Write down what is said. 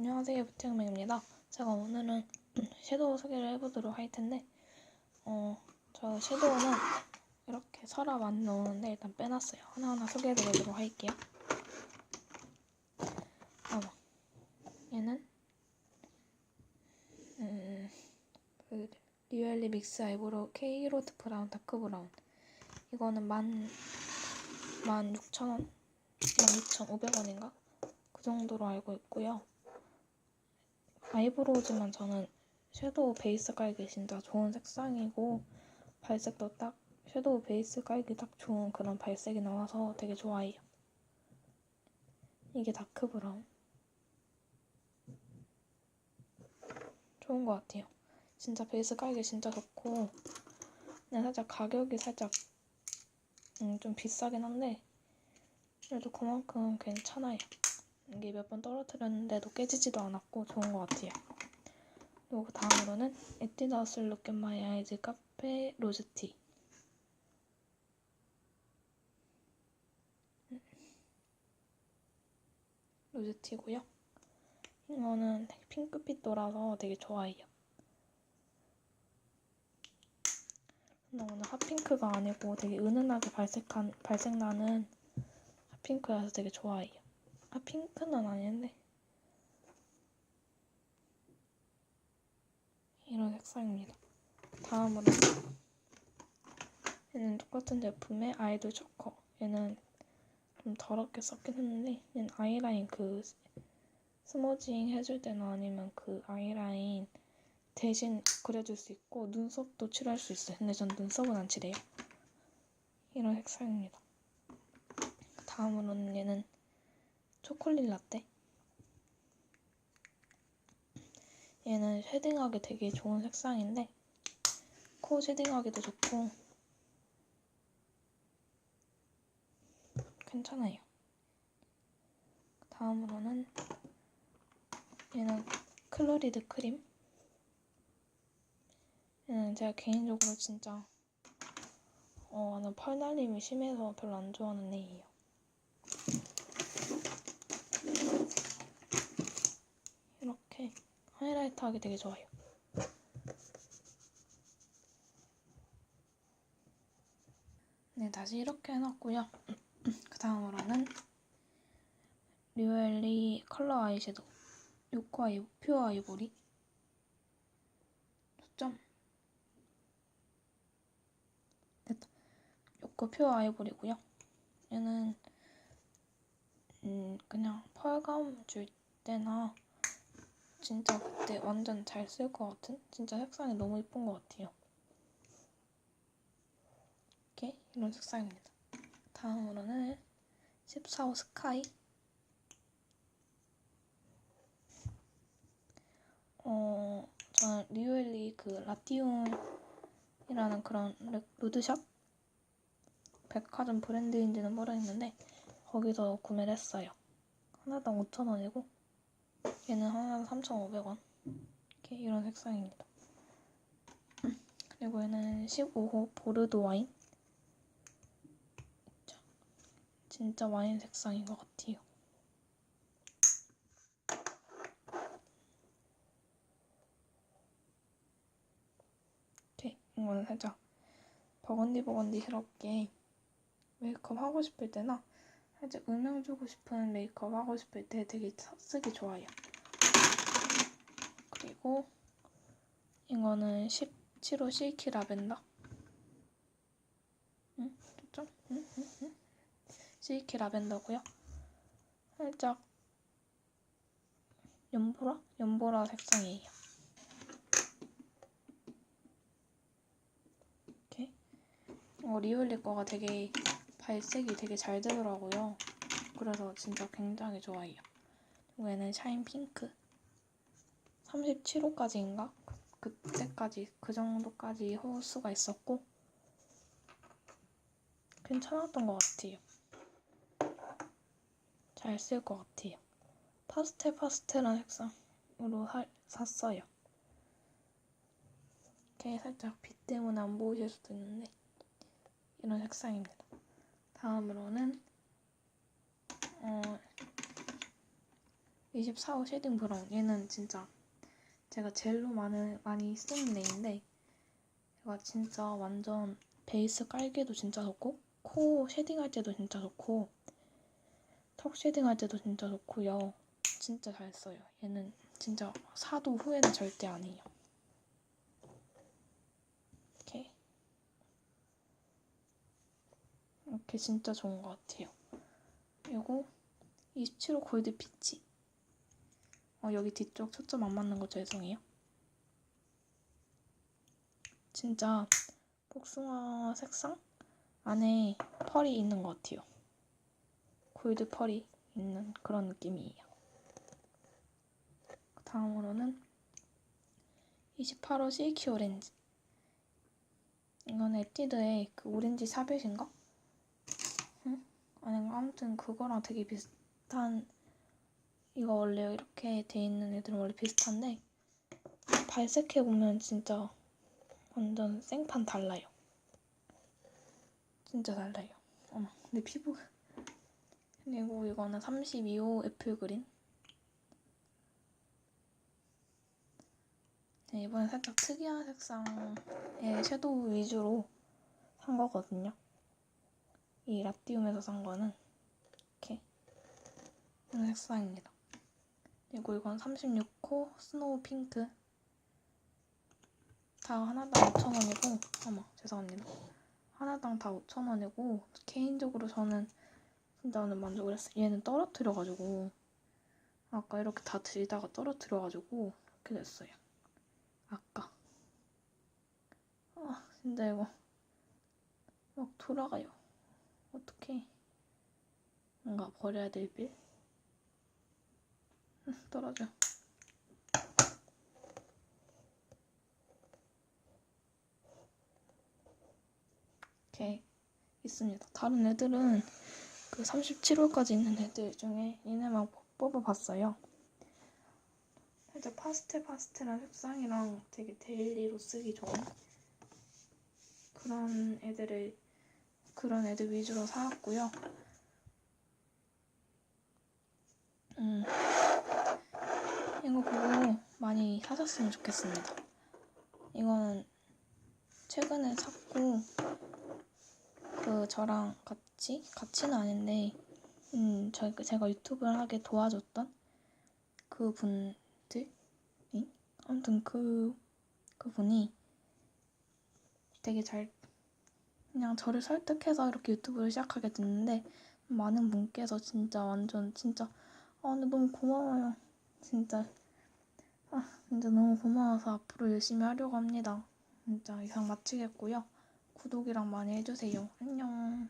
안녕하세요, 부팅맨입니다. 제가 오늘은 섀도우 소개를 해보도록 할 텐데, 어, 저 섀도우는 이렇게 서랍 안에 넣었는데 일단 빼놨어요. 하나하나 소개해드리도록 할게요. 어, 얘는 음, 그 리얼리 믹스 아이브로우 로트 브라운 다크 브라운. 이거는 만, 만 6,000원? 만 6,500원인가? 그 정도로 알고 있고요. 아이브로우지만 저는 섀도우 베이스 깔기 진짜 좋은 색상이고 발색도 딱 섀도우 베이스 깔기 딱 좋은 그런 발색이 나와서 되게 좋아해요. 이게 다크 브라운. 좋은 것 같아요. 진짜 베이스 깔기 진짜 좋고 그냥 살짝 가격이 살짝 음, 좀 비싸긴 한데 그래도 그만큼 괜찮아요. 이게 몇 번 떨어뜨렸는데도 깨지지도 않았고 좋은 것 같아요. 그리고 그 다음으로는 에뛰드하우스 룩앤 마이 아이즈 카페 로즈티 로즈티고요. 이거는 핑크빛 돌아서 되게 좋아해요. 근데 오늘 핫핑크가 아니고 되게 은은하게 발색한, 발색나는 핫핑크여서 되게 좋아해요. 아 핑크는 아닌데 이런 색상입니다. 다음으로 얘는 똑같은 제품의 아이돌 초커 얘는 좀 더럽게 썼긴 했는데 얘는 아이라인 그 스머징 해줄 때나 아니면 그 아이라인 대신 그려줄 수 있고 눈썹도 칠할 수 있어요. 근데 전 눈썹은 안 칠해요. 이런 색상입니다. 다음으로는 얘는 초콜릿 라떼. 얘는 쉐딩하기 되게 좋은 색상인데 코 쉐딩하기도 좋고 괜찮아요. 다음으로는 얘는 클로리드 크림. 얘는 제가 개인적으로 진짜 어, 나는 펄 날림이 심해서 별로 안 좋아하는 애예요. 이렇게 하이라이트 하기 되게 좋아요. 네, 다시 이렇게 해놨고요. 그 다음으로는 류엘리 컬러 아이섀도우 요코 아이 퓨어 아이보리 초점 됐다. 요코 퓨어 아이보리고요. 얘는 음 그냥 펄감 줄 때나 진짜 그때 완전 잘 쓸 것 같은 진짜 색상이 너무 예쁜 것 같아요. 이렇게 이런 색상입니다. 다음으로는 14호 스카이 어 저는 리오엘리 그 라티움이라는 그런 루드샵 백화점 브랜드인지는 모르겠는데 거기서 구매를 했어요. 하나당 5,000원이고 얘는 하나당 3,500원 이렇게 이런 색상입니다. 그리고 얘는 15호 보르도 와인 진짜 와인 색상인 것 같아요. 이거는 살짝 버건디 버건디스럽게 메이크업 하고 싶을 때나 살짝 음영 주고 싶은 메이크업 하고 싶을 때 되게 쓰기 좋아요. 그리고 이거는 17호 실키 라벤더. 응? 좀? 응? 응? 응? 실키 라벤더고요. 살짝 연보라? 연보라 색상이에요. 이렇게 어, 리올리 거가 되게 발색이 되게 잘 되더라고요. 그래서 진짜 굉장히 좋아해요. 얘는 샤인 핑크. 37호까지인가? 그, 그때까지 그 정도까지 호수가 있었고 괜찮았던 것 같아요. 잘 쓸 것 같아요. 파스텔 파스텔한 색상으로 사, 샀어요. 이렇게 살짝 빛 때문에 안 보이실 수도 있는데 이런 색상입니다. 다음으로는 어, 24호 쉐딩 브라운. 얘는 진짜 제가 젤로 많이, 많이 쓰는 애인데, 얘가 진짜 완전 베이스 깔기도 진짜 좋고, 코 쉐딩할 때도 진짜 좋고, 턱 쉐딩할 때도 진짜 좋고요. 진짜 잘 써요. 얘는 진짜 사도 후회는 절대 안 해요. 이렇게. 이렇게 진짜 좋은 것 같아요. 그리고 27호 골드 피치. 어, 여기 뒤쪽 초점 안 맞는 거 죄송해요. 진짜 복숭아 색상 안에 펄이 있는 것 같아요. 골드 펄이 있는 그런 느낌이에요. 다음으로는 28호 실키 오렌지. 이거는 에뛰드의 그 오렌지 샤벳인가? 응? 아닌가? 아무튼 그거랑 되게 비슷한 이거 원래 이렇게 돼 있는 애들은 원래 비슷한데 발색해 보면 진짜 완전 생판 달라요. 진짜 달라요. 어머, 내 피부가 그리고 이거는 32호 애플 그린. 네, 이번에 살짝 특이한 색상의 섀도우 위주로 산 거거든요. 이 라띠움에서 산 거는 이렇게 이런 색상입니다. 그리고 이건 36호 스노우 핑크. 다 하나당 5,000원이고, 어머, 죄송합니다. 하나당 다 5,000원이고, 개인적으로 저는 진짜 오늘 만족을 했어요. 얘는 떨어뜨려가지고, 아까 이렇게 다 들다가 떨어뜨려가지고, 이렇게 됐어요. 아까. 아, 진짜 이거. 막 돌아가요. 어떡해. 뭔가 버려야 될 빌? 응, 떨어져. 이렇게 있습니다. 다른 애들은 그 37호까지 있는 애들 중에 얘네만 뽑아봤어요. 살짝 파스텔 파스텔한 색상이랑 되게 데일리로 쓰기 좋은 그런 애들을 그런 애들 위주로 사왔고요. 음, 이거 보고 많이 사셨으면 좋겠습니다. 이거는 최근에 샀고 그 저랑 같이? 같이는 아닌데 음, 저, 제가 유튜브를 하게 도와줬던 그 분들이? 아무튼 그 그분이 되게 잘 그냥 저를 설득해서 이렇게 유튜브를 시작하게 됐는데 많은 분께서 진짜 완전 진짜 아 근데 너무 고마워요. 진짜. 아 진짜 너무 고마워서 앞으로 열심히 하려고 합니다. 진짜 이상 마치겠고요. 구독이랑 많이 해주세요. 안녕